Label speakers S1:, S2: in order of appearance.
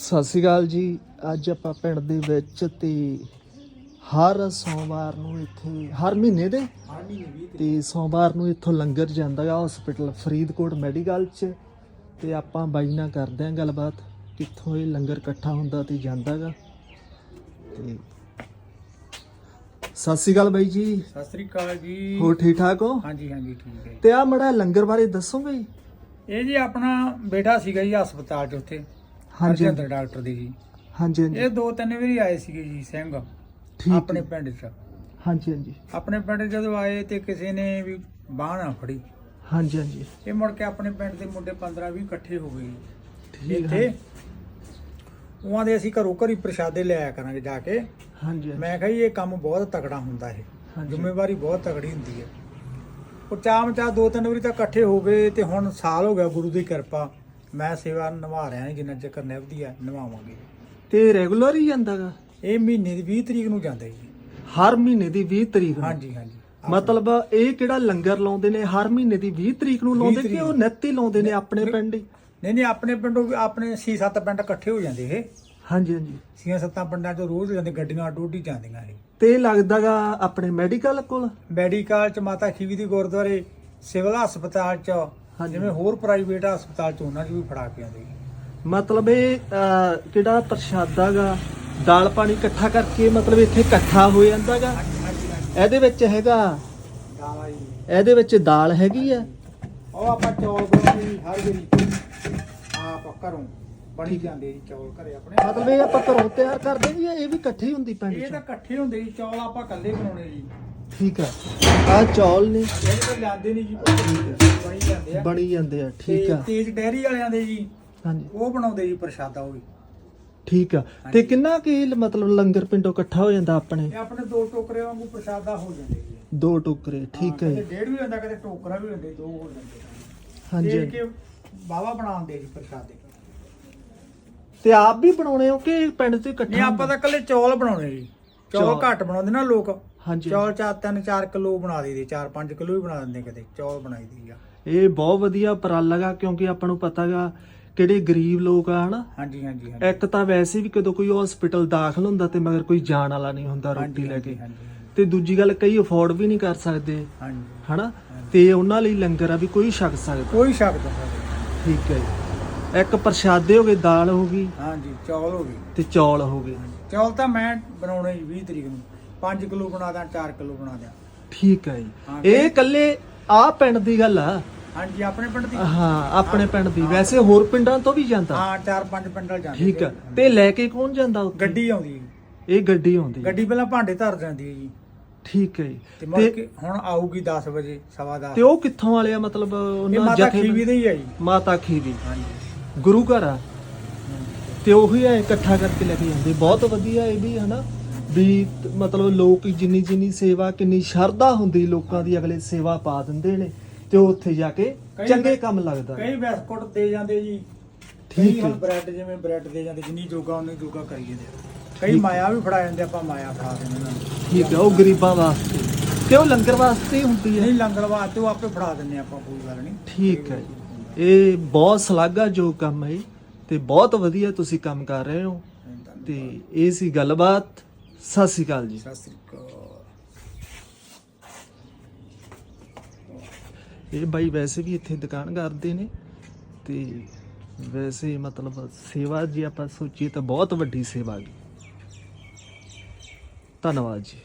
S1: ਸਤਿ ਸ਼੍ਰੀ ਅਕਾਲ ਜੀ। ਅੱਜ ਆਪਾਂ ਪਿੰਡ ਦੇ ਵਿੱਚ ਤੇ ਹਰ ਸੋਮਵਾਰ ਨੂੰ ਇੱਥੇ ਹਰ ਮਹੀਨੇ ਦੇ? ਤੇ ਸੋਮਵਾਰ ਨੂੰ ਇੱਥੋਂ ਲੰਗਰ ਜਾਂਦਾ ਗਾ ਹਸਪੀਟਲ ਫਰੀਦਕੋਟ ਮੈਡੀਕਲ ਚ। ਤੇ ਆਪਾਂ ਬਾਈ ਨਾਲ ਕਰਦੇ ਆਂ ਗੱਲਬਾਤ ਕਿੱਥੋਂ ਇਹ ਲੰਗਰ ਇਕੱਠਾ ਹੁੰਦਾ ਤੇ ਜਾਂਦਾਗਾ ਤੇ ਸਤਿ ਸ਼੍ਰੀ ਅਕਾਲ ਬਾਈ ਜੀ।
S2: ਸਤਿ ਸ੍ਰੀ ਅਕਾਲ ਜੀ।
S1: ਹੋਰ ਠੀਕ ਠਾਕ ਹੋ?
S2: ਹਾਂਜੀ ਹਾਂਜੀ ਠੀਕ ਹੈ
S1: ਤੇ ਆ ਮੜਾ ਲੰਗਰ ਬਾਰੇ ਦੱਸੋਗੇ?
S2: ਇਹ ਜੀ ਆਪਣਾ ਬੇਟਾ ਸੀਗਾ ਜੀ ਹਸਪਤਾਲ 'ਚ ਉੱਥੇ।
S1: ਹਾਂਜੀ
S2: ਹਰਜਿੰਦਰ ਡਾਕਟਰ ਦੀ ਜੀ।
S1: ਹਾਂਜੀ ਹਾਂਜੀ।
S2: ਇਹ ਦੋ ਤਿੰਨ ਵਾਰੀ ਆਏ ਸੀਗੇ ਜੀ ਸਿੰਘ।
S1: ਠੀਕ
S2: ਆਪਣੇ। ਪਿੰਡ 'ਚ।
S1: ਹਾਂਜੀ ਹਾਂਜੀ।
S2: ਆਪਣੇ ਪਿੰਡ ਜਦੋਂ ਆਏ ਤੇ ਕਿਸੇ ਨੇ ਵੀ ਬਾਹ ਨਾ ਫੜੀ।
S1: ਹਾਂਜੀ ਹਾਂਜੀ।
S2: ਇਹ ਮੁੜ ਕੇ ਆਪਣੇ ਪਿੰਡ ਦੇ ਮੁੰਡੇ 15 20 ਇਕੱਠੇ ਹੋ ਗਏ ਜੀ।
S1: ਠੀਕ
S2: ਇੱਥੇ।
S1: ਹੈ
S2: ਉਹਾਂ ਦੇ ਅਸੀਂ ਘਰੋਂ ਘਰੀ ਪ੍ਰਸ਼ਾਦੇ ਲਿਆਇਆ ਕਰਾਂਗੇ ਜਾ ਕੇ।
S1: ਹਾਂਜੀ
S2: ਮੈਂ ਕਿਹਾ ਜੀ ਇਹ ਕੰਮ ਬਹੁਤ ਤਕੜਾ ਹੁੰਦਾ ਇਹ।
S1: ਹਾਂਜੀ।
S2: ਜ਼ਿੰਮੇਵਾਰੀ ਬਹੁਤ ਤਕੜੀ ਹੁੰਦੀ ਹੈ। ਉਹ ਚਾਮ ਚਾ ਦੋ ਤਿੰਨ ਵਾਰੀ ਤਾਂ ਇਕੱਠੇ ਹੋ ਗਏ ਤੇ ਹੁਣ ਸਾਲ ਹੋ ਗਿਆ ਗੁਰੂ ਦੀ ਕਿਰਪਾ। ਮੈਂ ਸੇਵਾ ਨਿਭਾ ਰਿਹਾ ਹਾਂ ਜਿੰਨਾ ਚਿਰ ਨਿਭਦੀ ਆ ਨਿਭਾਵਾਂਗੇ।
S1: ਤੇ ਰੈਗੂਲਰ ਹੀ ਜਾਂਦਾਗਾ?
S2: ਇਹ ਮਹੀਨੇ ਦੀ 20 ਤਰੀਕ ਨੂੰ ਜਾਂਦਾ ਜੀ।
S1: ਹਰ ਮਹੀਨੇ ਦੀ 20 ਤਰੀਕ ਨੂੰ?
S2: ਹਾਂਜੀ ਹਾਂਜੀ।
S1: ਮਤਲਬ ਇਹ ਕਿਹੜਾ ਲੰਗਰ ਲਾਉਂਦੇ ਨੇ ਹਰ ਮਹੀਨੇ ਦੀ 20 ਤਰੀਕ ਨੂੰ
S2: 20
S1: ਲਾਉਂਦੇ ਕਿ ਉਹ ਨਿੱਤ ਹੀ ਲਾਉਂਦੇ ਨੇ ਆਪਣੇ ਪਿੰਡ ਹੀ?
S2: ਨਹੀਂ ਨਹੀਂ ਆਪਣੇ ਪਿੰਡੋਂ ਵੀ ਆਪਣੇ 6-7 ਪਿੰਡ ਇਕੱਠੇ ਹੋ ਜਾਂਦੇ ਇਹ।
S1: ਹਾਂਜੀ ਹਾਂਜੀ।
S2: 6-7 ਪਿੰਡਾਂ ਚੋਂ ਰੋਜ਼ ਜਾਂਦੇ ਗੱਡੀਆਂ ਡੋਡੀ ਜਾਂਦੀਆਂ ਇਹ।
S1: ਤੇ ਲੱਗਦਾਗਾ ਆਪਣੇ ਮੈਡੀਕਲ ਕੋਲ?
S2: ਮੈਡੀਕਲ ਚ ਮਾਤਾ ਖੀਵੀ ਦੀ ਗੁਰਦੁਆਰੇ ਸਿਵਲ ਹਸਪਤਾਲ ਚ। ਜਿਵੇਂ ਹੋਰ ਪ੍ਰਾਈਵੇਟ ਹਸਪਤਾਲ ਚ ਉਹਨਾਂ ਚ ਵੀ ਫੜਾ ਕੇ ਆਉਂਦੇ
S1: ਮਤਲਬ ਇਹ ਅਹ, ਕਿਹੜਾ ਪ੍ਰਸ਼ਾਦਾਗਾ ਦਾਲ ਪਾਣੀ ਇਕੱਠਾ ਕਰਕੇ ਮਤਲਬ ਇੱਥੇ ਇਕੱਠਾ ਹੋ ਜਾਂਦਾਗਾ? ਇਹਦੇ ਵਿੱਚ ਹੈਗਾ?
S2: ਦਾਲਾਂ ਜੀ।
S1: ਇਹਦੇ ਵਿੱਚ ਦਾਲ ਹੈਗੀ ਆ?
S2: ਉਹ ਆਪਾਂ ਚੌਲ ਬਣਾਉਂਦੇ ਹਰ ਵਾਰੀ। ਆਪ ਘਰੋਂ ਬਣੀ ਜਾਂਦੇ ਜੀ ਚੌਲ ਘਰੇ ਆਪਣੇ।
S1: ਮਤਲਬ ਇਹ ਆਪਾਂ ਘਰੋਂ ਤਿਆਰ ਕਰਦੇ ਜੀ ਇਹ ਵੀ ਇਕੱਠੀ ਹੁੰਦੀ ਪਿੰਡ
S2: ਇਹ ਤਾਂ ਇਕੱਠੇ ਹੁੰਦੇ ਜੀ ਚੌਲ ਆਪਾਂ ਇਕੱਲੇ ਬਣਾਉਣੇ ਜੀ।
S1: ਠੀਕ ਆ ਆ ਚੌਲ ਨੇ।
S2: ਇਹ ਤਾਂ ਲਿਆਂਦੇ ਨਹੀਂ ਜੀ ਬਣੀ ਜਾਂਦੇ ਆ।
S1: ਬਣੀ ਜਾਂਦੇ ਆ ਠੀਕ ਆ।
S2: ਤੇਜ ਡੈਰੀ ਵਾਲਿਆਂ ਦੇ ਜੀ
S1: ਹਾਂਜੀ।
S2: ਉਹ ਬਣਾਉਂਦੇ ਜੀ ਪ੍ਰਸ਼ਾਦਾ ਉਹ ਵੀ।
S1: ਠੀਕ ਆ। ਤੇ। ਕਿੰਨਾ ਕੀ ਮਤਲਬ ਲੰਗਰ ਪਿੰਡੋਂ ਇਕੱਠਾ ਹੋ ਜਾਂਦਾ ਆਪਣੇ?
S2: ਇਹ ਆਪਣੇ ਦੋ ਟੋਕਰੇ ਵਾਂਗੂ ਪ੍ਰਸ਼ਾਦਾ ਹੋ ਜਾਂਦੇ ਜੀ।
S1: ਦੋ ਟੋਕਰੇ ਠੀਕ ਹੈ
S2: ਹਾਂ। ਕਦੇ ਡੇਢ ਵੀ ਹੁੰਦਾ ਕਦੇ ਟੋਕਰਾ ਵੀ ਹੁੰਦੇ ਦੋ ਹੋ ਜਾਂਦੇ
S1: ਹਾਂਜੀ ਹਾਂਜੀ।
S2: ਕਿ ਬਾਵਾ ਬਣਾਉਂਦੇ ਜੀ ਪ੍ਰਸ਼ਾਦੇ।
S1: ਤੇ ਆਪ ਵੀ ਬਣਾਉਣੇ ਹੋ ਕਿ ਪਿੰਡ ਤੋਂ ਇਕੱਠਾ
S2: ਨਹੀਂ ਆਪਾਂ ਤਾਂ ਇਕੱਲੇ ਚੌਲ ਬਣਾਉਣੇ ਜੀ। ਚੌਲ। ਘੱਟ ਬਣਾਉਂਦੇ ਨਾ ਲੋਕ।
S1: ਹਾਂਜੀ
S2: ਚੌਲ ਚਾਰ ਤਿੰਨ ਚਾਰ ਕਿਲੋ ਬਣਾ ਦਈਦੇ ਚਾਰ ਪੰਜ ਕਿਲੋ ਵੀ ਬਣਾ ਦਿੰਦੇ ਕਿਤੇ ਚੌਲ ਬਣਾਈ ਦੀ ਆ।
S1: ਇਹ ਬਹੁਤ ਵਧੀਆ ਉਪਰਾਲਾ ਗਾ ਕਿਉਂਕਿ ਆਪਾਂ ਨੂੰ ਪਤਾਗਾ ਕਿਹੜੇ ਗਰੀਬ ਲੋਕ ਆ ਹਨਾ?
S2: ਹਾਂਜੀ ਹਾਂਜੀ ਹਾਂਜੀ।
S1: ਇੱਕ ਤਾਂ ਵੈਸੇ ਵੀ ਕਦੋਂ ਕੋਈ ਹਸਪੀਟਲ ਦਾਖਲ ਹੁੰਦਾ ਤੇ ਮਗਰ ਕੋਈ ਜਾਣ ਵਾਲਾ ਨਹੀਂ ਹੁੰਦਾ ਰੋਟੀ ਲੈ ਕੇ। ਤੇ ਦੂਜੀ ਗੱਲ ਕਈ ਅਫੋਰਡ ਵੀ ਨਹੀਂ ਕਰ ਸਕਦੇ
S2: ਹਾਂਜੀ।
S1: ਹਨਾ? ਤੇ ਉਹਨਾਂ ਲਈ ਲੰਗਰ ਆ ਵੀ ਕੋਈ ਛਕ ਸਕਦਾ।
S2: ਕੋਈ ਸ਼ੱਕ ਨਹੀਂ।
S1: ਠੀਕ ਹੈ ਜੀ। ਇੱਕ ਪ੍ਰਸ਼ਾਦੇ ਹੋ ਗਏ ਦਾਲ ਹੋ ਗਈ।
S2: ਹਾਂਜੀ ਚੌਲ ਹੋ ਗਏ।
S1: ਤੇ ਚੌਲ ਹੋ ਗਏ।
S2: ਚੌਲ ਤਾਂ ਮੈਂ ਬਣਾਉਣੇ ਜੀ 20 ਤਰੀਕ ਨੂੰ। 5 ਕਿਲੋ ਬਣਾ ਦਾਂ 4 ਕਿਲੋ ਬਣਾ ਦਿਆਂ।
S1: ਠੀਕ ਹੈ ਜੀ।
S2: ਹਾਂ,
S1: ਇਹ ਇਕੱਲੇ ਆ ਪਿੰਡ ਦੀ ਗੱਲ ਆ?
S2: ਹਾਂਜੀ ਆਪਣੇ ਪਿੰਡ ਦੀ।
S1: ਹਾਂ ਆਪਣੇ ਪਿੰਡ ਦੀ। ਵੈਸੇ ਹੋਰ ਪਿੰਡਾਂ ਤੋਂ ਵੀ ਜਾਂਦਾ?
S2: ਹਾਂ ਚਾਰ ਪੰਜ ਪਿੰਡਾਂ ਜਾਂਦੇ
S1: ਠੀਕ ਆ। ਤੇ ਲੈ ਕੇ ਕੌਣ ਜਾਂਦਾ ਉੱਥੇ?
S2: ਗੱਡੀ ਆਉਂਦੀ ਹੈ।
S1: ਇਹ ਗੱਡੀ ਆਉਂਦੀ ਹੈ।
S2: ਗੱਡੀ ਪਹਿਲਾਂ ਭਾਂਡੇ ਧਰ ਜਾਂਦੀ ਹੈ ਜੀ।
S1: ਠੀਕ ਹੈ ਜੀ।
S2: ਤੇ ਹੁਣ ਆਊਗੀ 10 ਵਜੇ ਸਵਾ 10
S1: ਤੇ ਉਹ ਕਿੱਥੋਂ ਵਾਲੇ ਆ? ਮਤਲਬ ਉਹਨਾਂ
S2: ਮਾਤਾ
S1: ਜਥੇ
S2: ਖੀਵੀ ਦੇ ਹੀ ਆ ਜੀ।
S1: ਮਾਤਾ ਖੀਵੀ।
S2: ਹਾਂਜੀ।
S1: ਗੁਰੂ ਘਰ ਆ। ਤੇ ਉਹੀ ਆ ਇਕੱਠਾ ਕਰਕੇ ਲੈ ਕੇ ਜਾਂਦੇ। ਬਹੁਤ ਵਧੀਆ ਇਹ ਵੀ ਹਨਾ? ਵੀ ਮਤਲਬ ਲੋਕ ਜਿੰਨੀ ਜਿੰਨੀ ਸੇਵਾ ਕਿੰਨੀ ਸ਼ਰਧਾ ਹੁੰਦੀ ਲੋਕਾਂ ਦੀ ਅਗਲੇ ਸੇਵਾ ਪਾ ਦਿੰਦੇ ਨੇ। ਤੇ ਉਹ ਉੱਥੇ ਜਾ ਕੇ ਚੰਗੇ ਕੰਮ ਲੱਗਦਾ।
S2: ਕਈ ਬਿਸਕੁਟ ਦੇ ਜਾਂਦੇ ਜੀ।
S1: ਠੀਕ ਹੈ।
S2: ਬ੍ਰੈਡ ਜਿਵੇਂ ਬ੍ਰੈਡ ਦੇ ਜਾਂਦੇ ਜਿੰਨੀ ਜੋਗਾ ਉਹਨੇ ਜੋਗਾ ਕਰੀ ਜਾਂਦੇ। ਕਈ ਮਾਇਆ ਵੀ ਫੜਾ ਜਾਂਦੇ ਆਪਾਂ ਮਾਇਆ ਫੜਾ ਦਿੰਦੇ ਉਹਨਾਂ ਨੂੰ।
S1: ਠੀਕ ਹੈ ਉਹ ਗਰੀਬਾਂ ਵਾਸਤੇ। ਤੇ ਉਹ ਲੰਗਰ ਵਾਸਤੇ ਹੁੰਦੀ ਹੈ।
S2: ਨਹੀਂ ਲੰਗਰ ਵਾਸਤੇ ਉਹ ਆਪੇ ਫੜਾ ਦਿੰਦੇ ਆਪਾਂ ਕੋਈ ਗੱਲ ਨਹੀਂ।
S1: ਠੀਕ ਹੈ ਜੀ। ਇਹ ਬਹੁਤ ਸ਼ਲਾਘਾਯੋਗ ਕੰਮ ਹੈ ਤੇ ਬਹੁਤ ਵਧੀਆ ਤੁਸੀਂ ਕੰਮ ਕਰ ਰਹੇ ਹੋ। ਤੇ ਇਹ ਸੀ ਗੱਲਬਾਤ। ਸਤਿ ਸ਼੍ਰੀ ਅਕਾਲ ਜੀ।
S2: ਸਤਿ ਸ੍ਰੀ ਅਕਾਲ।
S1: ਇਹ ਬਾਈ ਵੈਸੇ ਵੀ ਇੱਥੇ ਦੁਕਾਨ ਕਰਦੇ ਨੇ ਤੇ ਵੈਸੇ ਮਤਲਬ ਸੇਵਾ ਜੇ ਆਪਾਂ ਸੋਚੀਏ ਤਾਂ ਬਹੁਤ ਵੱਡੀ ਸੇਵਾ ਹੈ ਧੰਨਵਾਦ ਜੀ।